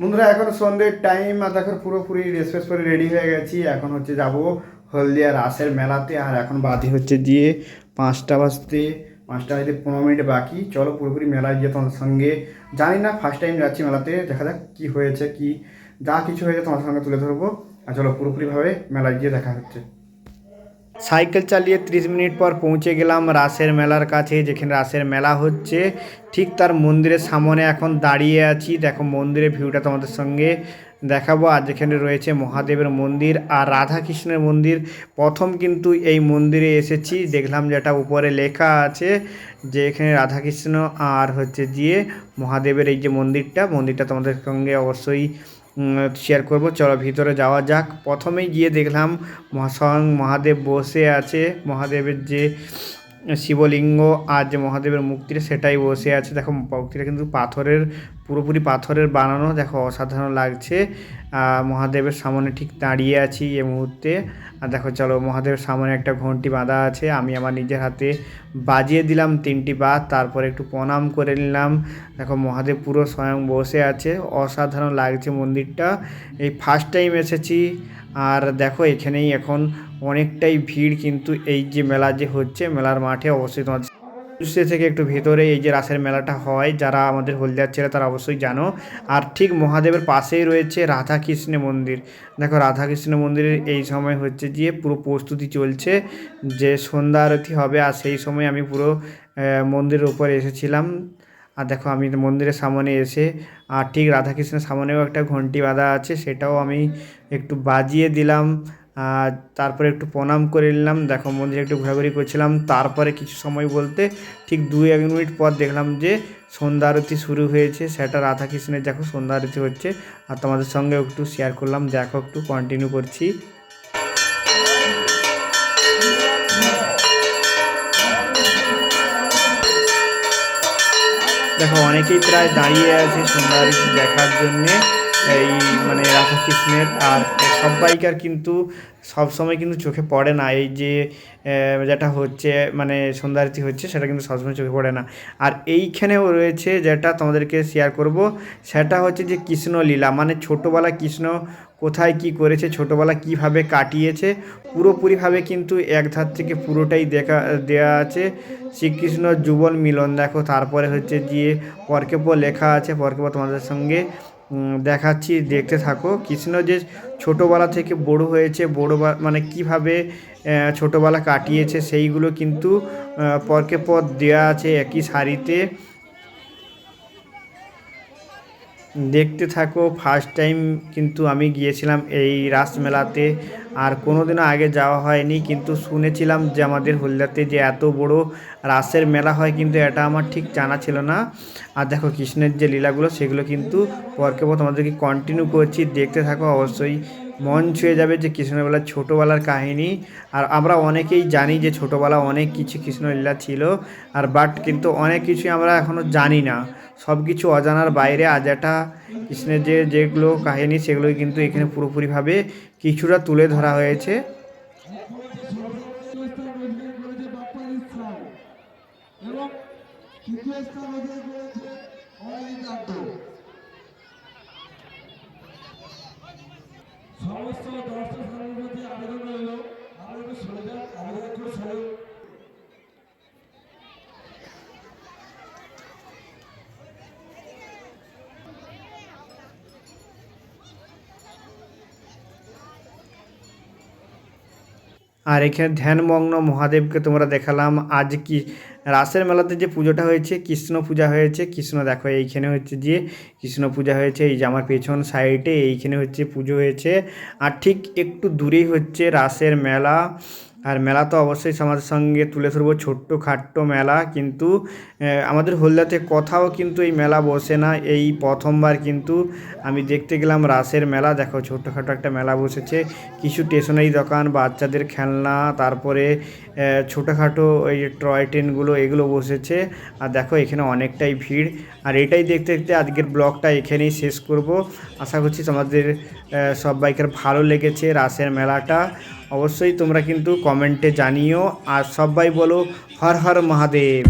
বন্ধুরা, এখন সন্ধ্যের টাইম আর দেখো পুরোপুরি রেসপেস করে রেডি হয়ে গেছি। এখন হচ্ছে যাব হলদিয়া রাসের মেলাতে, আর এখন বাদি হচ্ছে দিয়ে পাঁচটা বাজতে পাঁচটা বাজতে পনেরো মিনিট বাকি। চলো পুরোপুরি মেলায় গিয়ে তোমাদের সঙ্গে জানি না ফার্স্ট টাইম যাচ্ছি মেলাতে, দেখা যাক কী হয়েছে, কি যা কিছু হয়েছে তোমাদের সঙ্গে তুলে ধরবো। আর চলো পুরোপুরিভাবে মেলায় গিয়ে দেখা হচ্ছে। সাইকেল চালিয়ে ত্রিশ মিনিট পর পৌঁছে গেলাম রাসের মেলার কাছে, যেখানে রাসের মেলা হচ্ছে। ঠিক তার মন্দিরের সামনে এখন দাঁড়িয়ে আছি। দেখো মন্দিরের ভিউটা তোমাদের সঙ্গে দেখাবো। আর যেখানে রয়েছে মহাদেবের মন্দির আর রাধা কৃষ্ণের মন্দির। প্রথম কিন্তু এই মন্দিরে এসেছি। দেখলাম যেটা উপরে লেখা আছে যে এখানে রাধাকৃষ্ণ আর হচ্ছে গিয়ে মহাদেবের এই যে মন্দিরটা মন্দিরটা তোমাদের সঙ্গে অবশ্যই শেয়ার করব। চলো ভিতরে যাওয়া যাক। প্রথমেই গিয়ে দেখলাম স্বয়ং মহাদেব বসে আছে। মহাদেবের যে শিবলিঙ্গ আর যে মহাদেবের মুক্তিটা সেটাই বসে আছে। দেখো মুক্তিটা কিন্তু পাথরের পুরোপুরি পাথরের বানানো, দেখো অসাধারণ লাগছে। মহাদেবের সামনে ঠিক দাঁড়িয়ে আছি এই মুহূর্তে। আর দেখো, চলো মহাদেবের সামনে একটা ঘন্টি বাঁধা আছে। আমি আমার নিজের হাতে বাজিয়ে দিলাম তিনটি বাদ তারপরে একটু প্রণাম করে নিলাম। দেখো, মহাদেব পুরো স্বয়ং বসে আছে। অসাধারণ লাগছে মন্দিরটা। এই ফার্স্ট টাইম এসেছি। আর দেখো, এখানেই এখন অনেকটাই ভিড়, কিন্তু এই যে মেলা যে হচ্ছে, মেলার মাঠে অবশ্যই তোমার দৃশ্য থেকে একটু ভেতরে এই যে রাসের মেলাটা হয়, যারা আমাদের হলদিয়ার ছেলে তারা অবশ্যই জানো। আর ঠিক মহাদেবের পাশেই রয়েছে রাধা কৃষ্ণ মন্দির। দেখো রাধা কৃষ্ণ মন্দিরের এই সময় হচ্ছে গিয়ে পুরো প্রস্তুতি চলছে, যে সন্ধ্যা আরতি হবে, আর সেই সময় আমি পুরো মন্দিরের উপরে এসেছিলাম। আর দেখো আমি মন্দিরের সামনে এসে, আর ঠিক রাধাকৃষ্ণের সামনেও একটা ঘন্টি বাঁধা আছে, সেটাও আমি একটু বাজিয়ে দিলাম। তারপরে একটু প্রণাম করে নিলাম। দেখো, মন্দিরে একটু ঘোরাঘুরি করছিলাম। তারপরে কিছু সময় বলতে ঠিক দুই এক মিনিট পর দেখলাম যে সন্ধ্যা আরতি শুরু হয়েছে। সেটা রাধাকৃষ্ণের দেখো সন্ধ্যা আরতি হচ্ছে। আর তোমাদের সঙ্গে একটু শেয়ার করলাম। দেখো, একটু কন্টিনিউ করছি। দেখো, অনেকেই প্রায় দাঁড়িয়ে আছে সন্ধ্যা আরতি দেখার জন্যে। এই মানে রাধাকৃষ্ণের আর সবাইকার কিন্তু সব সময় কিন্তু চোখে পড়ে না। এই যে যেটা হচ্ছে মানে সন্ধ্যা আরতি হচ্ছে, সেটা কিন্তু সবসময় চোখে পড়ে না। আর এইখানেও রয়েছে যেটা তোমাদেরকে শেয়ার করব, সেটা হচ্ছে যে কৃষ্ণলীলা। মানে ছোটোবেলা কৃষ্ণ কোথায় কি করেছে, ছোটোবেলা কীভাবে কাটিয়েছে, পুরোপুরিভাবে কিন্তু এক ধার থেকে পুরোটাই দেখা দেওয়া আছে। শ্রীকৃষ্ণ যুবন মিলন, দেখো, তারপরে হচ্ছে গিয়ে পরকে পর লেখা আছে পরকে পর তোমাদের সঙ্গে। দেখাচ্ছি, দেখতে থাকো। কৃষ্ণ যে ছোটোবেলা থেকে বড় হয়েছে, বড় মানে কীভাবে ছোটোবেলা কাটিয়েছে, সেইগুলো কিন্তু পরকে পর দেওয়া আছে একই সারিতে দেখতে থাকো ফার্স্ট টাইম কিন্তু আমি গিয়েছিলাম এই রাসমেলাতে আর কোনো দিনও আগে যাওয়া হয়নি, কিন্তু শুনেছিলাম যে আমাদের হলদিয়াতে যে এত বড় রাসের মেলা হয় কিন্তু এটা আমার ঠিক জানা ছিল না। আর দেখো কৃষ্ণের যে লীলাগুলো, সেগুলো কিন্তু পরকে পর তোমাদেরকে কন্টিনিউ করছি। দেখতে থাকো অবশ্যই। মন ছুঁয়ে যাবে যে কৃষ্ণবেলার ছোটোবেলার কাহিনী। আর আমরা অনেকেই জানি যে ছোটোবেলা অনেক কিছু কৃষ্ণলীলা ছিল, আর বাট কিন্তু অনেক কিছুই আমরা এখনও জানি না। সব কিছু অজানার বাইরে আজ একটা কৃষ্ণের যে যেগুলো কাহিনী সেগুলো কিন্তু এখানে পুরোপুরিভাবে কিছুটা তুলে ধরা হয়েছে। সমস্ত আর এখানে ধ্যানমগ্ন মহাদেবকে তোমরা দেখালাম। আজ কি রাসের মেলাতে যে পুজোটা হয়েছে, কৃষ্ণ পূজা হয়েছে, কৃষ্ণ দেখো এইখানে হচ্ছে যে কৃষ্ণ পূজা হয়েছে, এই যে আমার পেছন সাইডে এইখানে হচ্ছে পুজো হয়েছে। আর ঠিক একটু দূরেই হচ্ছে রাসের মেলা। আর মেলা তো অবশ্যই সমাজের সঙ্গে তুলে ধরবো ছোট্ট খাট্ট মেলা। কিন্তু আমাদের হলদিয়াতে কোথাও কিন্তু এই মেলা বসে না। এই প্রথমবার কিন্তু আমি দেখতে গেলাম রাসের মেলা। দেখো ছোট্টখাটো একটা মেলা বসেছে। কিছু স্টেশনারি দোকান বাচ্চাদের খেলনা তারপরে ছোটোখাটো ওই টয় ট্রেনগুলো এগুলো বসেছে। আর দেখো এখানে অনেকটাই ভিড়। আর এটাই দেখতে দেখতে আজকের ব্লগটা এখানেই শেষ করব। আশা করছি তোমাদের আহ, সবাইকার ভালো লেগেছে রাসের মেলাটা। অবশ্যই তোমরা কিন্তু কমেন্টে জানিও আর সবাই বলো হর হর মহাদেব।